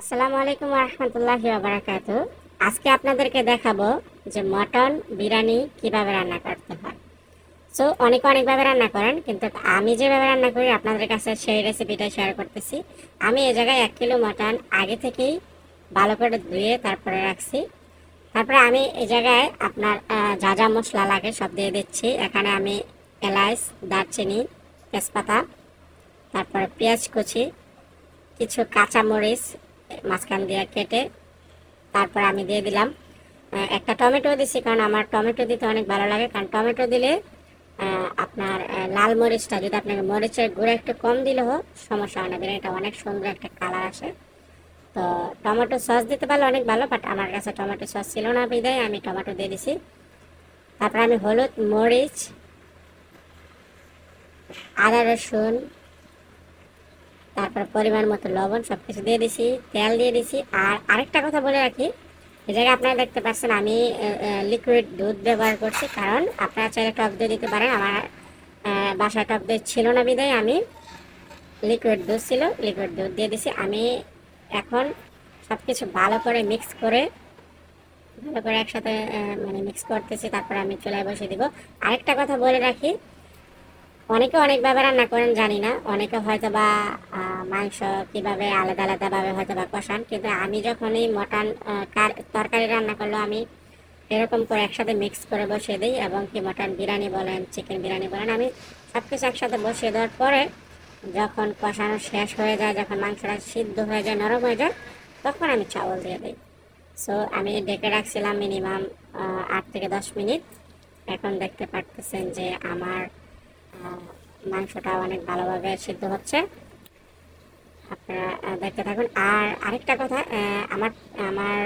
আসসালামু আলাইকুম রহমতুল্লাহি বারাকাত আজকে আপনাদেরকে দেখাবো যে মটন, বিরিয়ানি কীভাবে রান্না করতে হয়। সো অনেকে অনেকভাবে রান্না করেন, কিন্তু আমি যেভাবে রান্না করি, আপনাদের কাছে সেই রেসিপিটা শেয়ার করতেছি। আমি এই জায়গায় এক কিলো মটন আগে থেকেই ভালো করে ধুয়ে তারপরে রাখছি। তারপরে আমি এই জায়গায় আপনার যা যা মশলা লাগে সব দিয়ে দিচ্ছি। এখানে আমি এলাচ দারচিনি, তেজপাতা, তারপরে পেঁয়াজ কুচি, কিছু কাঁচা মরিচ মাঝখান দিয়ে কেটে তারপর আমি দিয়ে দিলাম। একটা টমেটো দিছি কারণ আমার টমেটো দিতে অনেক ভালো লাগে। কারণ টমেটো দিলে আপনার লাল মরিচটা, যদি আপনাকে মরিচের গুঁড়ো একটু কম দিলে হোক, সমস্যা হয় না। এটা অনেক সুন্দর একটা কালার আসে। তো টমেটো সস দিতে পারলে অনেক ভালো, বাট আমার কাছে টমেটো সস ছিল না বিদায়, আমি টমেটো দিয়ে দিছি। তারপর আমি হলুদ মরিচ, আদা রসুন তারপর পরিমাণ মতো লবণ সব কিছু দিয়ে দিছি, তেল দিয়ে দিছি। আর আরেকটা কথা বলে রাখি, এই জায়গায় আপনারা দেখতে পাচ্ছেন আমি লিকুইড দুধ ব্যবহার করছি, কারণ আপনারা চাইলে টক দই দিতে পারেন। আমার বাসায় টক দই ছিল না বিদায়, আমি লিকুইড দুধ ছিল লিকুইড দুধ দিয়ে দিছি। আমি এখন সব কিছু ভালো করে মিক্স করে, ভালো করে একসাথে মানে মিক্স করতেছি, তারপর আমি চুলায় বসে দিব। আরেকটা কথা বলে রাখি অনেকে অনেকভাবে রান্না করেন, জানি না। অনেকে হয়তো বা মাংস কীভাবে আলাদা আলাদা ভাবে হয়তো বা কষান। কিন্তু আমি যখন এই মটন তরকারি রান্না করল আমি এরকম করে একসাথে মিক্স করে বসিয়ে দিই এবং কি মটন বিরিয়ানি বলেন চিকেন বিরিয়ানি বলেন, আমি সব কিছু একসাথে বসিয়ে দেওয়ার পরে যখন কষানো শেষ হয়ে যায়, যখন মাংসটা সিদ্ধ হয়ে যায়, নরম হয়ে যায়, তখন আমি চাউল দিয়ে দিই। সো আমি ডেকে রাখছিলাম মিনিমাম আট থেকে দশ মিনিট। এখন দেখতে পারতেছেন যে আমার মাংসটা অনেক ভালোভাবে সিদ্ধ হচ্ছে। আপনারা দেখতে থাকুন। আর আরেকটা কথা আমার আমার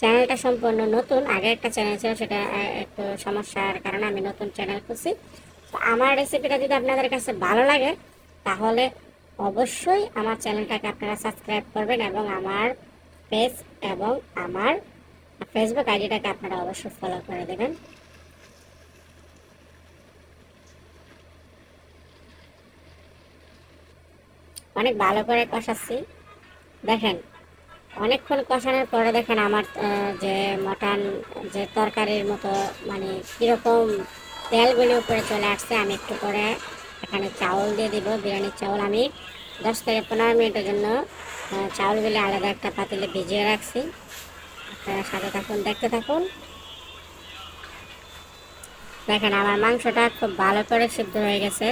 চ্যানেলটা সম্পূর্ণ নতুন আগে একটা চ্যানেল ছিল, সেটা একটু সমস্যার কারণে আমি নতুন চ্যানেল খুঁজছি তো আমার রেসিপিটা যদি আপনাদের কাছে ভালো লাগে, তাহলে অবশ্যই আমার চ্যানেলটাকে আপনারা সাবস্ক্রাইব করবেন এবং আমার পেজ এবং আমার ফেসবুক আইডিটাকে আপনারা অবশ্যই ফলো করে দেবেন। অনেক ভালো করে কষাচ্ছি। দেখেন, অনেকক্ষণ কষানোর পরে দেখেন আমার যে মটন, যে তরকারির মতো মানে কীরকম তেলগুলি উপরে চলে আসছে, আমি একটু করে এখানে চাউল দিয়ে দিব, বিরিয়ানির চাউল আমি দশ থেকে পনেরো মিনিটের জন্য চাউলগুলি আলাদা একটা পাতিলে ভিজিয়ে রাখছি। আপনারা সাথে থাকুন, দেখতে থাকুন। দেখেন, আমার মাংসটা খুব ভালো করে সিদ্ধ হয়ে গেছে।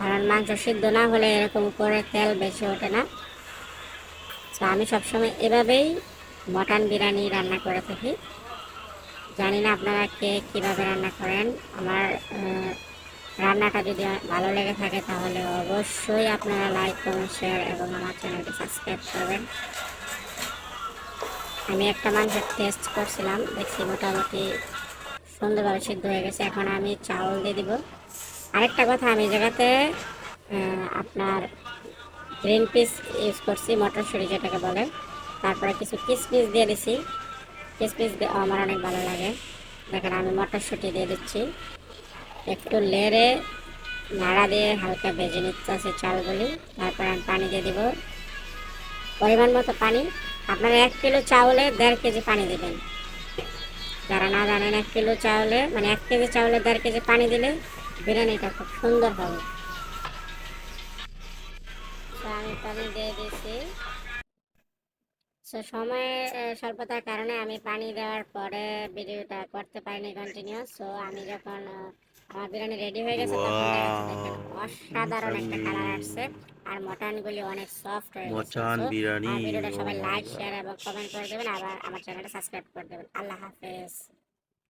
কারণ মাংস সিদ্ধ না হলে এরকম করে তেল বেশি ওঠে না। তো আমি সবসময় এভাবেই মটন বিরিয়ানি রান্না করে থাকি। জানি না আপনারা কে কীভাবে রান্না করেন। আমার রান্নাটা যদি ভালো লেগে থাকে তাহলে অবশ্যই আপনারা লাইক, কমেন্ট শেয়ার এবং আমার চ্যানেলটি সাবস্ক্রাইব করবেন। আমি একটা মাংসের টেস্ট করছিলাম, দেখছি মোটামুটি সুন্দরভাবে সিদ্ধ হয়ে গেছে। এখন আমি চাউল দিয়ে দিব। আরেকটা কথা, আমি জায়গাতে আপনার গ্রিন পিস ইউজ করছি মটরশুঁটি যেটাকে বলে। তারপরে কিছু কিশমিশ দিয়ে দিছি। দিয়ে আমার অনেক ভালো লাগে। দেখেন, আমি মটরশুঁটি দিয়ে দিচ্ছি। একটু লেড়ে, নাড়া দিয়ে হালকা ভেজে নিচ্ছে, আছে চালগুলি। তারপর আমি পানি দিয়ে দিব। পরিমাণ মতো পানি। আপনারা এক কিলো চাউলে দেড় কেজি পানি দেবেন। যারা না জানেন, এক কিলো চাউলে মানে এক কেজি চাউলে দেড় কেজি পানি দিলে বিরিয়ানিটা খুব সুন্দর হবে। আমি পানি দিয়ে দিয়েছি সময়ের স্বল্পতার কারণে আমি পানি দেওয়ার পরে ভিডিওটা করতে পারিনি কন্টিনিউ সো আমি যখন আমার বিরিয়ানি রেডি হয়ে গেছে অসাধারণ একটা কালার আসছে আর মটনগুলি অনেক সফট হয়ে গেছে। মটন বিরিয়ানি ভিডিওটা সবাই লাইক শেয়ার এবং কমেন্ট করে দেবেন আবার আমার চ্যানেলটা সাবস্ক্রাইব করে দেবেন। আল্লাহ হাফেজ।